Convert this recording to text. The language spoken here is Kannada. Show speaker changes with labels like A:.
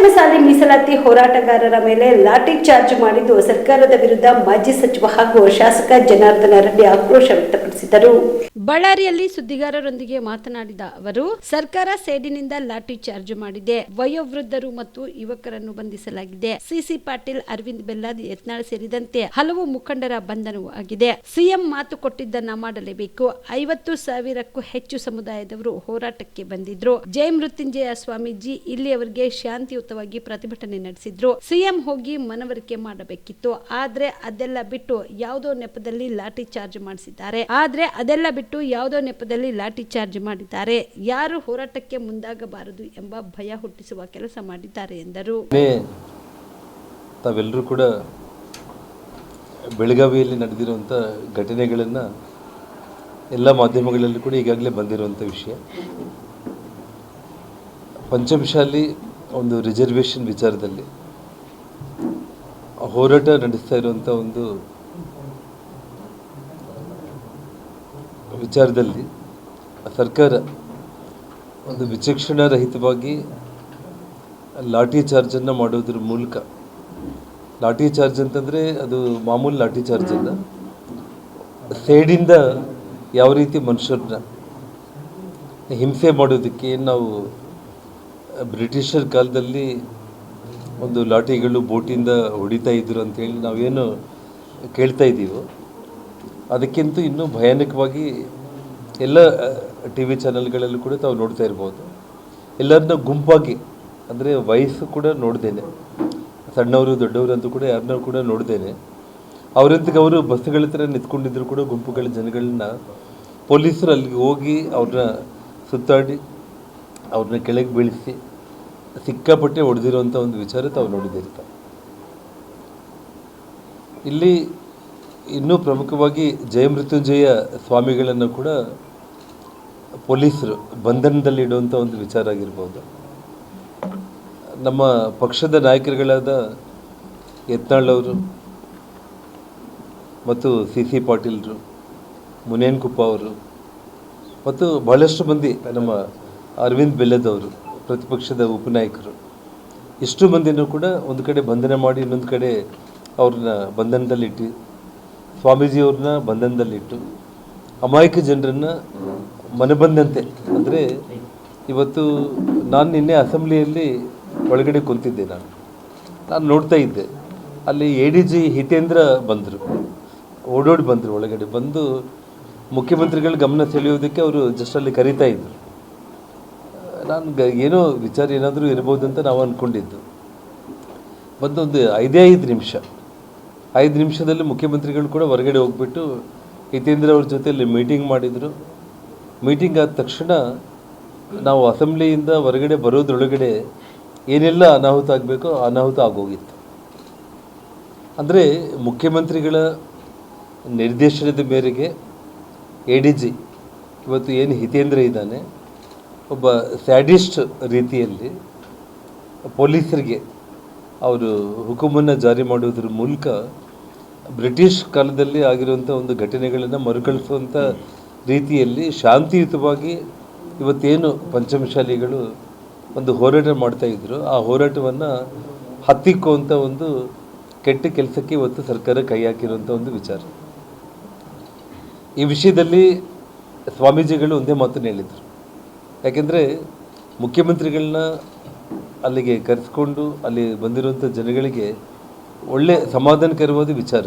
A: ಪಂಚಮಸಾಲಿ ಮೀಸಲಾತಿ ಹೋರಾಟಗಾರರ ಮೇಲೆ ಲಾಠಿ ಚಾರ್ಜ್ ಮಾಡಿದ್ದು ಸರ್ಕಾರದ ವಿರುದ್ಧ ಮಾಜಿ ಸಚಿವ ಹಾಗೂ ಶಾಸಕ ಜನಾರ್ದನ ರೆಡ್ಡಿ ಆಕ್ರೋಶ ವ್ಯಕ್ತಪಡಿಸಿದರು. ಬಳ್ಳಾರಿಯಲ್ಲಿ ಸುದ್ದಿಗಾರರೊಂದಿಗೆ ಮಾತನಾಡಿದ ಅವರು, ಸರ್ಕಾರ ಸೇಡಿನಿಂದ ಲಾಠಿ ಚಾರ್ಜ್ ಮಾಡಿದೆ. ವಯೋವೃದ್ಧರು ಮತ್ತು ಯುವಕರನ್ನು ಬಂಧಿಸಲಾಗಿದೆ. ಸಿಸಿ ಪಾಟೀಲ್ ಅರವಿಂದ್ ಬೆಲ್ಲಾದ್ ಯತ್ನಾಳ್ ಸೇರಿದಂತೆ ಹಲವು ಮುಖಂಡರ ಬಂಧನವೂ ಆಗಿದೆ. ಸಿಎಂ ಮಾತು ಕೊಟ್ಟಿದ್ದನ್ನ ಮಾಡಲೇಬೇಕು. ಐವತ್ತು ಸಾವಿರಕ್ಕೂ ಹೆಚ್ಚು ಸಮುದಾಯದವರು ಹೋರಾಟಕ್ಕೆ ಬಂದಿದ್ರು. ಜಯ ಮೃತ್ಯುಂಜಯ ಸ್ವಾಮೀಜಿ ಇಲ್ಲಿಯವರೆಗೆ ಶಾಂತಿಯುತವಾಗಿ ಪ್ರತಿಭಟನೆ ನಡೆಸಿದ್ರು. ಸಿಎಂ ಹೋಗಿ ಮನವರಿಕೆ ಮಾಡಬೇಕಿತ್ತು. ಆದ್ರೆ ಅದೆಲ್ಲ ಬಿಟ್ಟು ಯಾವುದೋ ನೆಪದಲ್ಲಿ ಲಾಠಿ ಚಾರ್ಜ್ ಮಾಡಿಸಿದ್ದಾರೆ. ಆದ್ರೆ ಅದೆಲ್ಲ ಬಿಟ್ಟು ಯಾವುದೋ ನೆಪದಲ್ಲಿ ಲಾಠಿ ಚಾರ್ಜ್ ಮಾಡಿದ್ದಾರೆ. ಯಾರು ಹೋರಾಟಕ್ಕೆ ಮುಂದಾಗಬಾರದು ಎಂಬ ಭಯ ಹುಟ್ಟಿಸುವ ಕೆಲಸ ಮಾಡಿದ್ದಾರೆ ಎಂದರು.
B: ತಾವೆಲ್ಲರೂ ಕೂಡ ಬೆಳಗಾವಿಯಲ್ಲಿ ನಡೆದಿರುವಂಥ ಘಟನೆಗಳನ್ನು ಎಲ್ಲ ಮಾಧ್ಯಮಗಳಲ್ಲಿ ಕೂಡ ಈಗಾಗಲೇ ಬಂದಿರುವಂಥ ವಿಷಯ. ಪಂಚಮಶಾಲಿ ಒಂದು ರಿಸರ್ವೇಷನ್ ವಿಚಾರದಲ್ಲಿ. ಹೋರಾಟ ನಡೆಸ್ತಾ ಇರುವಂಥ ಒಂದು ವಿಚಾರದಲ್ಲಿ ಸರ್ಕಾರ ಒಂದು ವಿಚಕ್ಷಣಾರಹಿತವಾಗಿ ಲಾಠಿ ಚಾರ್ಜನ್ನು ಮಾಡೋದ್ರ ಮೂಲಕ, ಲಾಠಿ ಚಾರ್ಜ್ ಅಂತಂದರೆ ಅದು ಮಾಮೂಲು ಲಾಠಿ ಚಾರ್ಜ್ ಅಲ್ಲ ಸೇಡಿಂದ ಯಾವ ರೀತಿ ಮನುಷ್ಯರನ್ನ ಹಿಂಸೆ ಮಾಡೋದಕ್ಕೆ ನಾವು ಬ್ರಿಟಿಷರ್ ಕಾಲದಲ್ಲಿ ಒಂದು ಲಾಠಿಗಳು ಬೋಟಿಂದ ಹೊಡಿತಾ ಇದ್ರು ಅಂತೇಳಿ ನಾವೇನು ಕೇಳ್ತಾ ಇದ್ದೀವೋ, ಅದಕ್ಕಿಂತ ಇನ್ನೂ ಭಯಾನಕವಾಗಿ ಎಲ್ಲ ಟಿ ವಿ ಚಾನಲ್ಗಳಲ್ಲೂ ಕೂಡ ತಾವು ನೋಡ್ತಾ ಇರ್ಬೋದು. ಎಲ್ಲರನ್ನ ಗುಂಪಾಗಿ, ಅಂದರೆ ವಯಸ್ಸು ಕೂಡ ನೋಡ್ದೇನೆ. ಸಣ್ಣವರು, ದೊಡ್ಡವರು ಅಂತೂ ಕೂಡ ಯಾರನ್ನೂ ಕೂಡ ನೋಡ್ದೇನೆ. ಅವರಂತಕ್ಕೆ ಅವರು ಬಸ್ಸುಗಳ ಹತ್ರ ನಿಂತ್ಕೊಂಡಿದ್ರು ಕೂಡ ಗುಂಪುಗಳ ಜನಗಳನ್ನ ಪೊಲೀಸರು ಅಲ್ಲಿಗೆ ಹೋಗಿ ಅವ್ರನ್ನ ಸುತ್ತಾಡಿ ಅವ್ರನ್ನ ಕೆಳಗೆ ಬೀಳಿಸಿ ಸಿಕ್ಕಾಪಟ್ಟೆ ಹೊಡೆದಿರುವಂಥ ಒಂದು ವಿಚಾರ ತಾವು ನೋಡಿದಿರ್ತಾರೆ ಇಲ್ಲಿ ಇನ್ನೂ ಪ್ರಮುಖವಾಗಿ ಜಯಮೃತ್ಯುಂಜಯ ಸ್ವಾಮಿಗಳನ್ನು ಕೂಡ ಪೊಲೀಸರು ಬಂಧನದಲ್ಲಿ ಇಡುವಂಥ ಒಂದು ವಿಚಾರ ಆಗಿರ್ಬೋದು. ನಮ್ಮ ಪಕ್ಷದ ನಾಯಕರುಗಳಾದ ಯತ್ನಾಳವರು ಮತ್ತು ಸಿ ಸಿ ಪಾಟೀಲ್ರು, ಮುನೇನ್ ಕುಪ್ಪ ಅವರು ಮತ್ತು ಬಹಳಷ್ಟು ಮಂದಿ ನಮ್ಮ ಅರವಿಂದ್ ಬೆಲ್ಲದವರು, ಪ್ರತಿಪಕ್ಷದ ಉಪನಾಯಕರು. ಇಷ್ಟು ಮಂದಿನೂ ಕೂಡ ಒಂದು ಕಡೆ ಬಂಧನ ಮಾಡಿ ಇನ್ನೊಂದು ಕಡೆ ಅವ್ರನ್ನ ಬಂಧನದಲ್ಲಿಟ್ಟು, ಸ್ವಾಮೀಜಿಯವ್ರನ್ನ ಬಂಧನದಲ್ಲಿಟ್ಟು, ಅಮಾಯಕ ಜನರನ್ನು ಮನಬಂದಂತೆ. ಅಂದರೆ ಇವತ್ತು ನಾನು ನಿನ್ನೆ ಅಸೆಂಬ್ಲಿಯಲ್ಲಿ ಒಳಗಡೆ ಕುಂತಿದ್ದೆ ನಾನು. ನಾನು ನೋಡ್ತಾ ಇದ್ದೆ. ಅಲ್ಲಿ ಎ ಡಿ ಜಿ ಹಿತೇಂದ್ರ ಬಂದರು. ಓಡೋಡಿ ಬಂದರು ಒಳಗಡೆ. ಬಂದು ಮುಖ್ಯಮಂತ್ರಿಗಳ ಗಮನ ಸೆಳೆಯೋದಕ್ಕೆ ಅವರು ಜಸ್ಟ್ ಅಲ್ಲಿ ಕರೀತಾ ಇದ್ರು. ನಾನು ಏನೋ ವಿಚಾರ ಏನಾದರೂ ಇರ್ಬೋದು ಅಂತ ನಾವು ಅಂದ್ಕೊಂಡಿದ್ದು ಬಂದೊಂದು ಐದೇ ಐದು ನಿಮಿಷ. ಐದು ನಿಮಿಷದಲ್ಲಿ ಮುಖ್ಯಮಂತ್ರಿಗಳು ಕೂಡ ಹೊರಗಡೆ ಹೋಗ್ಬಿಟ್ಟು ಹಿತೇಂದ್ರ ಅವ್ರ ಜೊತೆಯಲ್ಲಿ ಮೀಟಿಂಗ್ ಮಾಡಿದರು. ಮೀಟಿಂಗ್ ಆದ ತಕ್ಷಣ ನಾವು ಅಸೆಂಬ್ಲಿಯಿಂದ ಹೊರಗಡೆ ಬರೋದ್ರೊಳಗಡೆ ಏನೆಲ್ಲ ಅನಾಹುತ ಆಗಬೇಕೋ ಅನಾಹುತ ಆಗೋಗಿತ್ತು. ಅಂದರೆ ಮುಖ್ಯಮಂತ್ರಿಗಳ ನಿರ್ದೇಶನದ ಮೇರೆಗೆ ಎ ಡಿ ಜಿ, ಇವತ್ತು ಏನು ಹಿತೇಂದ್ರ ಇದ್ದಾನೆ ಒಬ್ಬ ಸ್ಯಾಡಿಸ್ಟ್ ರೀತಿಯಲ್ಲಿ ಪೊಲೀಸರಿಗೆ ಅವರು ಹುಕುಮನ್ನು ಜಾರಿ ಮಾಡುವುದರ ಮೂಲಕ ಬ್ರಿಟಿಷ್ ಕಾಲದಲ್ಲಿ ಆಗಿರುವಂಥ ಒಂದು ಘಟನೆಗಳನ್ನು ಮರುಕಳಿಸುವಂಥ ರೀತಿಯಲ್ಲಿ ಶಾಂತಿಯುತವಾಗಿ ಇವತ್ತೇನು ಪಂಚಮಶಾಲಿಗಳು ಒಂದು ಹೋರಾಟ ಮಾಡ್ತಾ ಇದ್ರು, ಆ ಹೋರಾಟವನ್ನು ಹತ್ತಿಕ್ಕುವಂಥ ಒಂದು ಕೆಟ್ಟ ಕೆಲಸಕ್ಕೆ ಇವತ್ತು ಸರ್ಕಾರ ಕೈ ಹಾಕಿರುವಂಥ ಒಂದು ವಿಚಾರ. ಈ ವಿಷಯದಲ್ಲಿ ಸ್ವಾಮೀಜಿಗಳು ಒಂದೇ ಮಾತನ್ನು ಹೇಳಿದರು. ಯಾಕೆಂದರೆ ಮುಖ್ಯಮಂತ್ರಿಗಳನ್ನ ಅಲ್ಲಿಗೆ ಕರೆಸ್ಕೊಂಡು ಅಲ್ಲಿ ಬಂದಿರುವಂಥ ಜನಗಳಿಗೆ ಒಳ್ಳೆ ಸಮಾಧಾನಕರವಾದ ವಿಚಾರ.